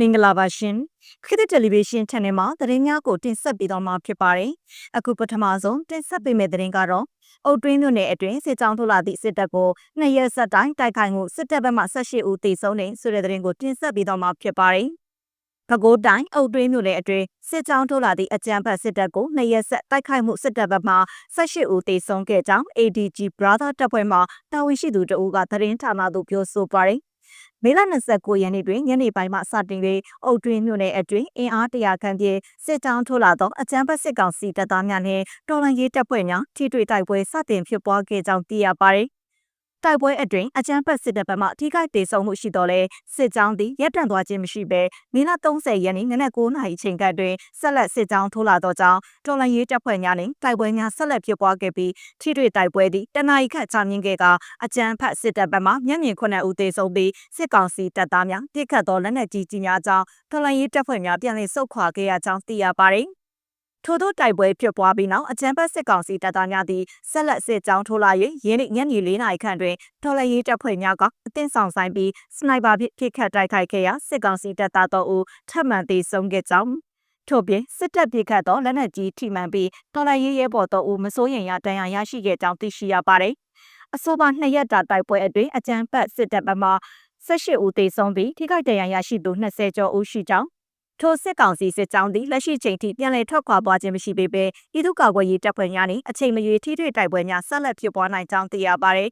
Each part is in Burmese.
မင်္ဂလာပါရှင်ခေတ်သစ်တယ်လီဗီရှင်း channel မှာသတင်းများကိုတင်ဆက်ပေးတော့မှာဖြစ်ပါတယ်အခုပထမဆုံးတင်ဆက်ပေးမယ့်သတင်းကတော့အုတ်တွင်းမြို့နယ်အတွင်းစစ်ကြောင်းထုတ်လာသည့်စစ်တပ်ကိုနှစ်ရက်ဆက်တိုင်းတိုက်ခိုက်မှုစစ်တပ်ဘက်မှ18ဦးသေဆုံးနေဆိုတဲ့သတင်းကိုတင်ဆက်ပေးတော့မှာဖြစ်ပါတယ်ပဲခူးတိုင်းအုတ်တွင်းမြို့နယ်အတွင်းစစ်ကြောင်းထုတ်လာသည့်အကြမ်းဖက်စစ်တပ်ကိုနှစ်ရက်ဆက်တိုက်ခိုက်မှုစစ်တပ်ဘက်မှ18ဦးသေဆုံးခဲ့ကြောင်း ADG Brother တပ်ဖွဲ့မှတာဝန်ရှိသူတဦးကသတင်းဌာနသို့ပြောဆိုပါတယ် မေလ29ရက်နေ့တွင်ညနေပိုင်းမှစတင်၍အုတ်တွင်းမြို့နယ်အတွင်းအင်အားတရာခန့်ဖြင့်စစ်ကြောင်းထိုးလာသောအကြမ်းဖက်စစ်ကောင်စီတပ်သားများနှင့်တော်လှန်ရေးတပ်ဖွဲ့များထိတွေ့တိုက်ပွဲစတင်ဖြစ်ပွားခဲ့ကြောင်းသိရပါသည် တိုက်ပွဲအတွင်းအကြမ်းဖက်စစ်တပ်ဘက်မှထိခိုက်ဒေဆုံးမှုရှိတော်လဲစစ်ကြောင်းသည်ရပ်တန့်သွားခြင်းမရှိဘဲမေလ30ရက်နေ့နနက်9:00နာရီချိန်ကတွင်ဆက်လက်စစ်ကြောင်းထိုးလာသောကြောင့်တော်လန်ရေးတပ်ဖွဲ့များနှင့်တိုက်ပွဲများဆက်လက်ဖြစ်ပွားခဲ့ပြီးထိတွေ့တိုက်ပွဲသည်တနအီခန့်ကြာမြင့်ခဲ့ကအကြမ်းဖက်စစ်တပ်ဘက်မှမျက်မြင်9ဦးသေဆုံးပြီးစစ်ကောင်စီတပ်သားများတိခတ်သောလက်နက်ကြီးကြီးများကြောင့်တော်လန်ရေးတပ်ဖွဲ့များပြန်လည်ဆုတ်ခွာခဲ့ရကြောင်းသိရပါသည် ထို့သောတိုက်ပွဲဖြစ်ပွားပြီးနောက်အကြံဖက်စစ်ကောင်စီတပ်သားများသည်ဆက်လက်စစ်ကြောင်းထိုးလာ၍ရင်းနှီးညနေ၄နာရီခန့်တွင်တော်လှန်ရေးတပ်ဖွဲ့များကအသင်းဆောင်ဆိုင်ပြီးစနိုက်ပါဖြင့်ဖိခတ်တိုက်ခိုက်ခဲ့ရာစစ်ကောင်စီတပ်သားတို့ထပ်မံသေဆုံးခဲ့ကြောင်းထို့ပြင်စစ်တပ်ပြစ်ခတ်သောလက်နက်ကြီးထိမှန်ပြီးတော်လှန်ရေးရဲဘော်တို့ဦးမစိုးရင်ရတန်ရာရရှိခဲ့ကြောင်းသိရှိရပါတယ်။အဆိုပါနှစ်ရက်တာတိုက်ပွဲအတွင်းအကြံဖက်စစ်တပ်ဘက်မှ18ဦးသေဆုံးပြီးထိခိုက်ဒဏ်ရာရရှိသူ20ကျော်ဦးရှိကြောင်း ထိုစစ်ကောင်စီစစ်ကြောင်းသည်လက်ရှိချိန်ထိပြန်လည်ထွက်ခွာသွားခြင်းမရှိပေဘဲဤသူ့ကာကွယ်ရေးတပ်ဖွဲ့များနှင့်အချိန်မရွေးထိတွေ့တိုက်ပွဲများဆက်လက်ဖြစ်ပွားနိုင်ကြောင်းသိရပါသည်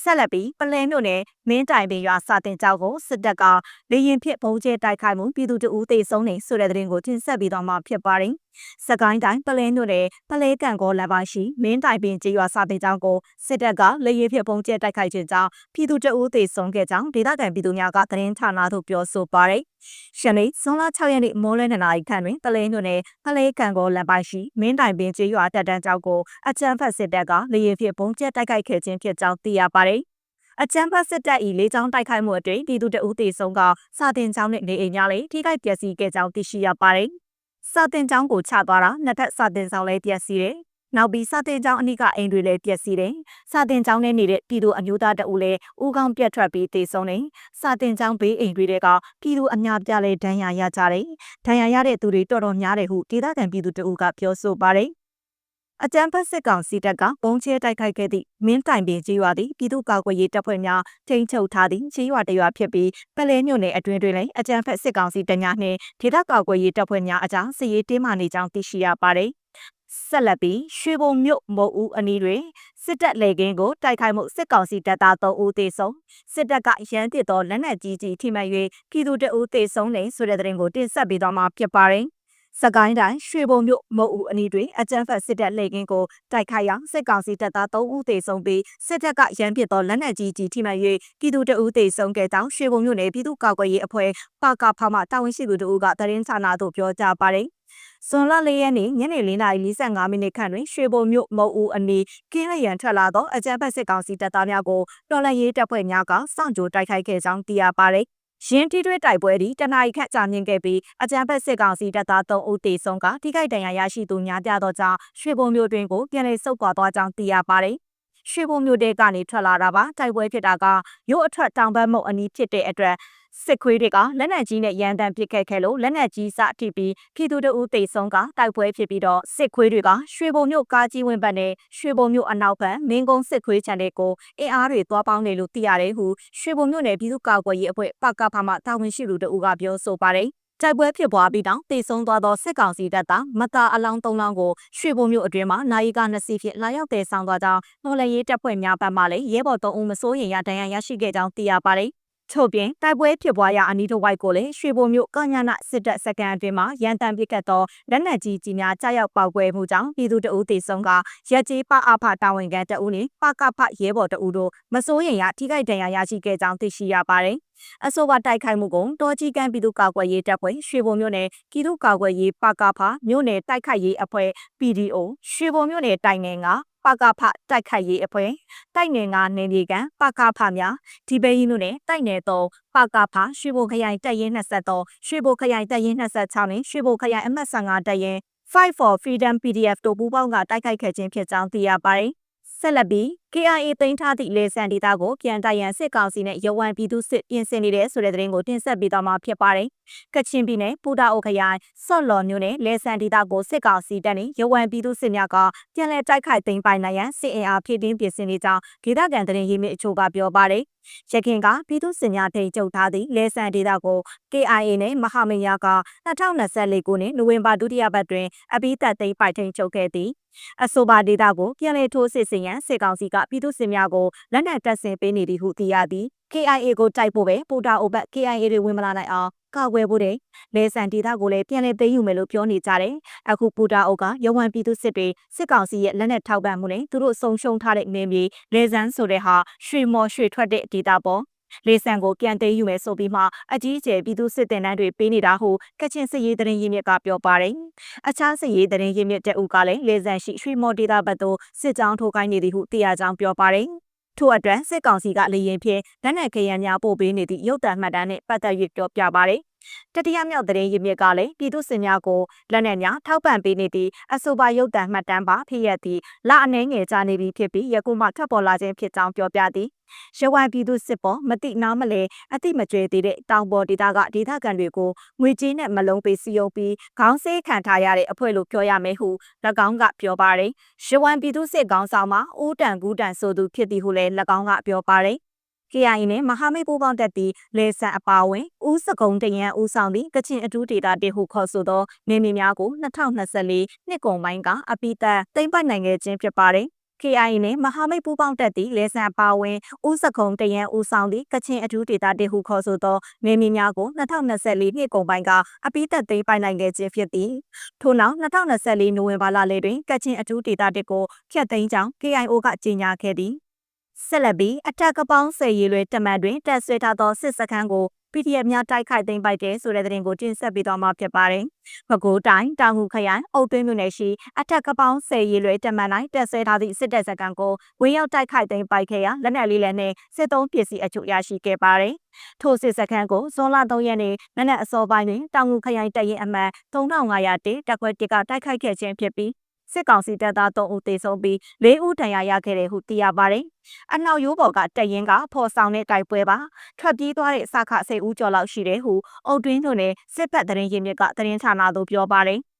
ဆက်လက်ပြီးပလဲမြို့နယ်မင်းတိုင်ပင်ရွာစာတင်ကျောက်ကိုစစ်တပ်ကလေရင်ဖြစ်ဘုံကျဲတိုက်ခိုက်မှုပြည်သူတအူးသေဆုံးနေဆိုတဲ့သတင်းကိုတင်ဆက်ပြီးတော့မှဖြစ်ပါတယ်။ စကိုင်းတိုင်းပလဲမြို့နယ်ပလဲကန်ကောလက်ပါရှိမင်းတိုင်ပင်ကျေးရွာစာတင်ကျောက်ကိုစစ်တပ်ကလေရင်ဖြစ်ဘုံကျဲတိုက်ခိုက်ခြင်းကြောင့်ပြည်သူတအူးသေဆုံးခဲ့ကြောင်းဒေသခံပြည်သူများကသတင်းဌာနသို့ပြောဆိုပါတယ်။ရှနေ့ဇွန်လ6ရက်နေ့မိုးလင်း2နာရီခန့်တွင်ပလဲမြို့နယ်ပလဲကန်ကောလက်ပါရှိမင်းတိုင်ပင်ကျေးရွာတပ်တန်းကျောက်ကိုအကြမ်းဖက်စစ်တပ်ကလေရင်ဖြစ်ဘုံကျဲတိုက်ခိုက်ခဲ့ခြင်းဖြစ်ကြောင်းသိရပါတယ်။အကြမ်းဖက်စစ်တပ်၏လေးချောင်းတိုက်ခိုက်မှုအတွင်းပြည်သူတအူးတေဆုံးကစာတင်ကျောင်းနှင့်နေအိမ်များလည်းထိခိုက်ပျက်စီးခဲ့ကြောင်းသိရှိရပါတယ်။ စာတင်ကျောင်းကိုချသွားတာနှစ်ထပ်စာတင်ဆောင်လည်းပျက်စီးတယ်။နောက်ပြီးစာတင်ကျောင်းအနိကအိမ်တွေလည်းပျက်စီးတယ်။စာတင်ကျောင်းထဲနေတဲ့ပြည်သူအမျိုးသားတအူးလည်းဦးခေါင်းပြတ်ထွက်ပြီးတေဆုံးတယ်။စာတင်ကျောင်းဘေးအိမ်တွေကပြည်သူအများပြလည်းဒဏ်ရာရကြတယ်။ဒဏ်ရာရတဲ့သူတွေတော်တော်များတယ်ဟုဒေသခံပြည်သူတအူးကပြောဆိုပါတယ်။ အကြံဖက်စစ်ကောင်စီတပ်ကပုံချဲတိုက်ခိုက်ခဲ့သည့်မင်းတိုင်ပင်ကြီးရွာသည်ပြည်သူ့ကာကွယ်ရေးတပ်ဖွဲ့များထိန်းချုပ်ထားသည့်ကြီးရွာတရွာဖြစ်ပြီးပလဲမြို့နယ်အတွင်းတွင်လည်းအကြံဖက်စစ်ကောင်စီတပ်များနှင့်ဒေသကာကွယ်ရေးတပ်ဖွဲ့များအကြားစစ်ရေးတင်းမာနေကြောင်းသိရှိရပါသည်ဆက်လက်ပြီးရွှေဘုံမြို့မုတ်ဦးအနီးတွင်စစ်တပ်လေကင်းကိုတိုက်ခိုက်မှုစစ်ကောင်စီတပ်သား3ဦးသေဆုံးစစ်တပ်ကရန်တစ်သောလက်နက်ကြီးကြီးထိမှန်၍ပြည်သူတအုပ်သေဆုံးနေဆိုတဲ့သတင်းကိုတင်ဆက်ပေးသွားမှာဖြစ်ပါတယ်။ စကိုင်းတိုင်းရွှေဘုံမြို့မုတ်ဦးအနီးတွင်အကြမ်းဖက်စစ်တပ်လှည့်ကင်းကိုတိုက်ခိုက်ရာစစ်ကောင်စီတပ်သား3ဦးသေဆုံးပြီးစစ်တပ်ကရန်ပစ်သောလက်နက်ကြီးကြီးထိမှန်၍ပြည်သူတအုပ်သေဆုံးခဲ့ကြောင်းရွှေဘုံမြို့နယ်ပြည်သူ့ကာကွယ်ရေးအဖွဲ့ပကဖမှတာဝန်ရှိသူတို့ကသတင်းဌာနသို့ပြောကြားပါတယ်။ဇွန်လ၄ရက်နေ့ညနေ4:45မိနစ်ခန့်တွင်ရွှေဘုံမြို့မုတ်ဦးအနီးကင်းလျံထွက်လာသောအကြမ်းဖက်စစ်ကောင်စီတပ်သားများကိုတော်လှန်ရေးတပ်ဖွဲ့များကစောင့်ကြိုတိုက်ခိုက်ခဲ့ကြောင်းသိရပါတယ်။ ရင်းထိတွေ့တိုက်ပွဲသည်တနအီခန့်ကြာမြင့်ခဲ့ပြီးအကြမ်းဖက်စစ်ကောင်စီတပ်သား3ဦးသေဆုံးကထိခိုက်ဒဏ်ရာရရှိသူများပြသောကြောင့်ရွှေဘုံမြို့တွင်ကိုပြန်လည်ဆုတ်ခွာသွားကြောင်းသိရပါတယ်။ရွှေဘုံမြို့တဲကနေထွက်လာတာပါတိုက်ပွဲဖြစ်တာကရုတ်အထက်တောင်ဘက်မုတ်အနီးဖြစ်တဲ့အတွက် စစ်ခွေးတွေကလက်နက်ကြီးနဲ့ရန်တမ်းပစ်ခတ်ခဲ့လို့လက်နက်ကြီးစထိပြီးပြည်သူတို့ဦးတိတ်ဆုံးကတိုက်ပွဲဖြစ်ပြီးတော့စစ်ခွေးတွေကရွှေဘုံမြို့ကားကြီးဝင်းဘက်နဲ့ရွှေဘုံမြို့အနောက်ဘက်မင်းကုန်းစစ်ခွေးချန်တဲ့ကိုအင်အားတွေသွားပေါင်းနေလို့သိရတယ်ဟုရွှေဘုံမြို့နယ်ပြည်သူ့ကာကွယ်ရေးအဖွဲ့ပကဖမှတာဝန်ရှိသူတို့ကပြောဆိုပါတယ်တိုက်ပွဲဖြစ်ပွားပြီးတောင်တေဆုံးသွားသောစစ်ကောင်စီတပ်သားမတာအလောင်း၃လောင်းကိုရွှေဘုံမြို့အတွင်းမှာနိုင်ကနှစ်စီးဖြင့်လာရောက်တည်ဆောင်သွားကြောင်းတော်လှန်ရေးတပ်ဖွဲ့များဘက်မှလည်းရဲဘော်၃ဦးမစိုးရိမ်ရဒဏ်ရာရရှိခဲ့ကြောင်းသိရပါတယ် ထို့ပြင်တိုက်ပွဲဖြစ်ပွားရာအနီးတစ်ဝိုက်ကိုလည်းရွှေဘုံမြို့ကညနာစစ်တပ်စကန်အတွင်းမှာရန်တမ်းပစ်ကတ်သောလက်နက်ကြီးကြီးများကြားရောက်ပောက်ကွဲမှုကြောင့်ပြည်သူတအုပ်တေဆုံးကရက်ကြီးပအဖတာဝန်ခံတအုပ်နှင့်ပကဖရဲဘော်တအုပ်တို့မစိုးရိမ်ရထိခိုက်ဒဏ်ရာရရှိခဲ့ကြောင်းသိရှိရပါတယ်။အဆိုပါတိုက်ခိုက်မှုကိုတော်ကြီးကန်းပြည်သူ့ကာကွယ်ရေးတပ်ဖွဲ့ရွှေဘုံမြို့နယ်ပြည်သူ့ကာကွယ်ရေးပကဖမြို့နယ်တိုက်ခိုက်ရေးအဖွဲ့ PDO ရွှေဘုံမြို့နယ်တိုင်နယ်က ပကဖတိုက်ခိုက်ရေးအဖွဲ့တိုက်နယ်ငါနေမြေကန်ပကဖများဒီဘေးကြီးတို့နဲ့တိုက်နယ်သုံးပကဖရွှေဘိုခရိုင်တပ်ရင်း23ရွှေဘိုခရိုင်တပ်ရင်း26နဲ့ရွှေဘိုခရိုင်အမှတ်15တပ်ရင်း Fight for Freedom PDF တို့ပူးပေါင်းကတိုက်ခိုက်ခဲ့ခြင်းဖြစ်ကြောင်းသိရပါတယ်ဆက်လက်ပြီး KIA သိမ်းထားသည့်လေဆန်ဒေသကိုပြန်တိုက်ရန်စစ်ကောင်စီနဲ့ရဝမ်ပြည်သူစစ်ပြင်ဆင်နေတဲ့ဆိုတဲ့သတင်းကိုတင်ဆက်ပေးသွားမှာဖြစ်ပါတယ်။ကချင်ပြည်နယ်ပူတာအိုခရိုင်ဆော့လော်မြို့နယ်လေဆန်ဒေသကိုစစ်ကောင်စီတပ်နဲ့ရဝမ်ပြည်သူစစ်များကပြန်လည်တိုက်ခိုက်သိမ်းပိုင်နိုင်ရန်စစ်အင်အားဖြည့်တင်းပြင်ဆင်နေကြောင်းဒေသခံသတင်းရင်းမြစ်အချို့ကပြောပါတယ်။ရခင်ကပြည်သူစစ်များထိန်ချုပ်ထားသည့်လေဆန်ဒေသကို KIA နဲ့မဟာမိတ်များက2024ခုနှစ်နိုဝင်ဘာဒုတိယပတ်တွင်အပိသက်သိမ်းပိုက်ထိန်ချုပ်ခဲ့သည်အဆိုပါဒေတာကိုပြန်လည်ထိုးစစ်ဆင်ရန်စစ်ကောင်စီကပြည်သူစစ်များကိုလက်နက်တပ်ဆင်ပေးနေသည်ဟုသိရသည် KIA ကိုတိုက်ဖို့ပဲပူတာအိုဘက် KIA တွေဝင်မလာနိုင်အောင်ကာကွယ်ဖို့တဲ့လေဆန်ဒေတာကိုလည်းပြန်လည်သိမ်းယူမယ်လို့ပြောနေကြတယ်အခုပူတာအိုကရဝမ်ပြည်သူစစ်တွေစစ်ကောင်စီရဲ့လက်နက်ထောက်ပံ့မှုနဲ့သူတို့ဆုံရှုံထားတဲ့နေမြေလေဆန်ဆိုတဲ့ဟာရွှေမော်ရွှေထွက်တဲ့ဒေတာပေါ့ လေဆန်ကိုပြန်သိမ်းယူမယ်ဆိုပြီးမှအကြီးအကျယ်ပြည်သူစစ်တင်တန်းတွေပေးနေတာဟုကချင်စစ်ရေးတရင်ရင်းမြစ်ကပြောပါတယ်။အခြားစစ်ရေးတရင်ရင်းမြစ်တဲ့ဦးကလည်းလေဆန်ရှိရွှေမော်ဒေတာဘက်သို့စစ်ကြောင်းထိုးခိုင်းနေသည်ဟုသိရကြောင်းပြောပါတယ်။ထို့အတွက်စစ်ကောင်စီကလေရင်ဖြင့်လက်နက်ခဲယမ်းများပို့ပေးနေသည့်ရုပ်သံမှတ်တမ်းနှင့်ပတ်သက်၍ပြောပြပါတယ်။ တတိယမြောက်သတင်းရင်းမြစ်ကလည်းပြည်သူစစ်များကိုလက်နက်များထောက်ပံ့ပေးနေသည့်အဆိုပါရုပ်သံမှတ်တမ်းပါဖြစ်ရသည့်လအနေငယ်ကြာနေပြီဖြစ်ပြီးယခုမှထပ်ပေါ်လာခြင်းဖြစ်ကြောင်းပြောပြသည်ရဝမ်ပြည်သူစစ်ပေါ်မတိနားမလဲအတိမကျွဲသေးတဲ့တောင်ပေါ်ဒေသကဒေသခံတွေကိုငွေကြေးနဲ့မလုံးပေးစီယုံပြီးခေါင်းဆေးခံထားရတဲ့အဖွဲ့လို့ပြောရမယ်ဟု၎င်းကပြောပါတယ်ရဝမ်ပြည်သူစစ်ခေါင်းဆောင်မှာဦးတန်ကူးတန်ဆိုသူဖြစ်သည်ဟုလည်း၎င်းကပြောပါတယ် KIA နဲ့မဟာမိတ်ပူးပေါင်းတပ်သည်လေဆန်အပါဝင်ဦးစကုံတရန်ဦးဆောင်သည့်ကချင်အထူးဒေတာတေဟုခေါ်ဆိုသောနေမီများကို2024နှစ်ကုန်ပိုင်းကအပိသက်သိမ့်ပိုက်နိုင်ခဲ့ခြင်းဖြစ်ပါတယ်။ KIA နဲ့မဟာမိတ်ပူးပေါင်းတပ်သည့်လေဆန်ပါဝင်ဦးစခုံတရန်ဦးဆောင်သည့်ကချင်အထူးဒေတာတေဟုခေါ်ဆိုသောနေမီများကို2024နှစ်ကုန်ပိုင်းကအပိသက်သိမ်းပိုက်နိုင်ခဲ့ခြင်းဖြစ်သည်ထို့နောက်2024နိုဝင်ဘာလလတွင်ကချင်အထူးဒေတာတေကိုဖျက်သိမ်းကြောင်း KIO ကကြေညာခဲ့သည် ဆက်လက်ပြီးအထက်ကပေါင်းဆယ်ရီလွဲတမန်တွင်တက်ဆွဲထားသောစစ်စခန်းကို PDF များတိုက်ခိုက်သိမ်းပိုက်တဲ့ဆိုတဲ့သတင်းကိုတင်ဆက်ပေးသွားမှာဖြစ်ပါတယ်။ပဲခူးတိုင်းတောင်ငူခရိုင်အုတ်သွင်းမြို့နယ်ရှိအထက်ကပေါင်းဆယ်ရီလွဲတမန်တိုင်းတက်ဆွဲထားသည့်စစ်တပ်စခန်းကိုဝင်းရောက်တိုက်ခိုက်သိမ်းပိုက်ခဲ့ရာလက်နက်လေးလည်းနဲ့စစ်သုံးပစ္စည်းအချို့ရရှိခဲ့ပါတယ်။ထိုစစ်စခန်းကိုဇွန်လ3ရက်နေ့နနက်အစောပိုင်းတွင်တောင်ငူခရိုင်တပ်ရင်းအမှတ်3500တေတက်ခွဲတစ်ကတိုက်ခိုက်ခဲ့ခြင်းဖြစ်ပြီး စစ်ကောင်စီတပ်သား3ဦးသေဆုံးပြီး4ဦးဒဏ်ရာရခဲ့တယ်ဟုသိရပါတယ်။အနောက်ရိုးပေါ်ကတက်ရင်ကဖော်ဆောင်တဲ့တိုက်ပွဲပါထွက်ပြေးသွားတဲ့စခစိတ်ဦးကျော်လောက်ရှိတယ်ဟုအုတ်တွင်းတို့နဲ့စစ်ဘက်သတင်းရင်းမြစ်ကသတင်းဌာနသို့ပြောပါတယ်။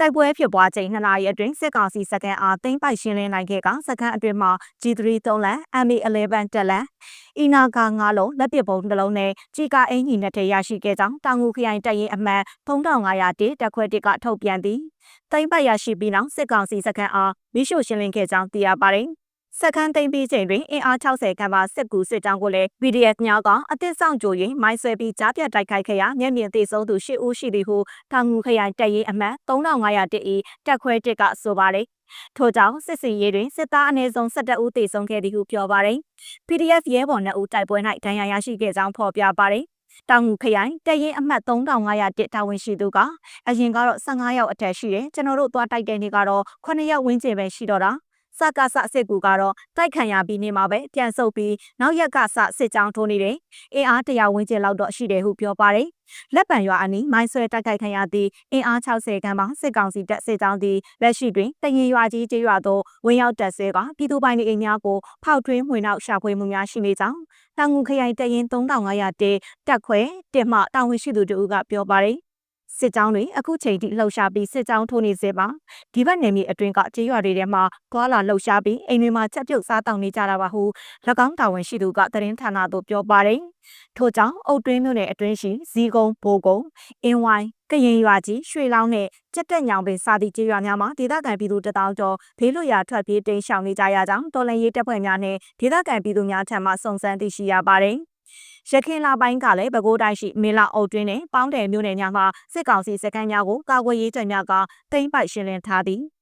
တိုက်ပွဲဖြစ်ပွားချိန်2နာရီအတွင်းစစ်ကောင်စီစကန်အားသိမ်းပိုက်ရှင်းလင်းနိုင်ခဲ့ကစကန်အတွင်းမှာ G3 3လန် MA11 တက်လန်အီနာက9လုံးလက်ပစ်ပုံးတစ်လုံးနဲ့ကြီးကအင်ကြီးနဲ့တရရှိခဲ့ကြောင်းတောင်ငူခရိုင်တပ်ရင်းအမှတ်3500တေတက်ခွဲတစ်ကထုတ်ပြန်သည်သိမ်းပိုက်ရရှိပြီးနောက်စစ်ကောင်စီစခန်းအားမိရှို့ရှင်းလင်းခဲ့ကြောင်းသိရပါတယ် စခန်းသိမ်းပြီးချိန်တွင်အင်အား60ခန့်ပါစစ်ကူစစ်တောင်းကိုလည်း PDF များကအသစ်ဆောင်ကြိုရင်မိုင်းဆွဲပြီးကြားပြတ်တိုက်ခိုက်ခဲ့ရာမျက်မြင်သေဆုံးသူ10ဦးရှိသည်ဟုထောင်ငူခရိုင်တပ်ရေးအမှတ်3500တဤတက်ခွဲတစ်ကဆိုပါတယ်ထို့ကြောင့်စစ်စင်ရေးတွင်စစ်သားအနည်းဆုံး17ဦးသေဆုံးခဲ့သည်ဟုပြောပါတယ်။ PDF ရဲဘော်2ဦးတိုက်ပွဲ၌ဒဏ်ရာရရှိခဲ့ကြောင်းဖော်ပြပါတယ်။တောင်ငူခရိုင်တရင်အမှတ်3500တက်တာဝန်ရှိသူကအရင်ကတော့15ရောက်အထက်ရှိတယ်ကျွန်တော်တို့သွားတိုက်တဲ့နေ့ကတော့9ရောက်ဝန်းကျင်ပဲရှိတော့တာ စကစစစ်ကူကတော့တိုက်ခံရပြီးနေမှာပဲပြန်ဆုပ်ပြီးနောက်ရက်ကစစစ်ကြောင်းထိုးနေတယ်။အင်အားတရာဝန်းကျင်လောက်တော့ရှိတယ်ဟုပြောပါတယ်။လက်ပံရွာအနီးမိုင်းဆွဲတိုက်ခိုက်ခံရသည့်အင်အား60ခန်းပါစစ်ကောင်စီတပ်စစ်ကြောင်းသည်လက်ရှိတွင်တရင်ရွာကြီးကျေးရွာသို့ဝင်ရောက်တက်ဆဲကပြည်သူပိုင်နေအိမ်များကိုဖောက်ထွင်းဝင်နောက်ရှာဖွေမှုများရှိနေကြောင်းတောင်ငူခရိုင်တရင်3500တဲတက်ခွဲတက်မှတာဝန်ရှိသူတို့ကပြောပါတယ် စစ်ကြောင်းတွေအခုချိန်ထိလှုပ်ရှားပြီးစစ်ကြောင်းထိုးနေစေပါဒီဘက်နယ်မြေအတွင်းကကြေးရွာတွေထဲမှာသွာလာလှုပ်ရှားပြီးအိမ်တွေမှာချက်ပြုတ်စားတောင်းနေကြတာပါဟု၎င်းတာဝန်ရှိသူကသတင်းဌာနသို့ပြောပါတယ်ထို့ကြောင့်အုတ်တွင်းမြို့နယ်အတွင်းရှိဇီကုန်းဘိုကုန်းအင်းဝိုင်းကရင်ရွာကြီးရွှေလောင်းနဲ့ကြက်တက်ညောင်ပင်စသည့်ကြေးရွာများမှာဒေသခံပြည်သူတထောင်ကျော်ဘေးလွတ်ရာထွက်ပြေးတိမ်းရှောင်နေကြရကြောင်းတော်လန်ရေးတပ်ဖွဲ့များနဲ့ဒေသခံပြည်သူများထံမှစုံစမ်းသိရှိရပါတယ်။ ရခိုင်လပိုင်းကလည်းပဲခူးတိုင်းရှိမေလာအုပ်တွင်းနဲ့ပေါင်းတယ်မြို့နယ်များမှာစစ်ကောင်စီစခန်းများကိုကာကွယ်ရေးတပ်များကသိမ်းပိုက်ရှင်းလင်းထားသည်။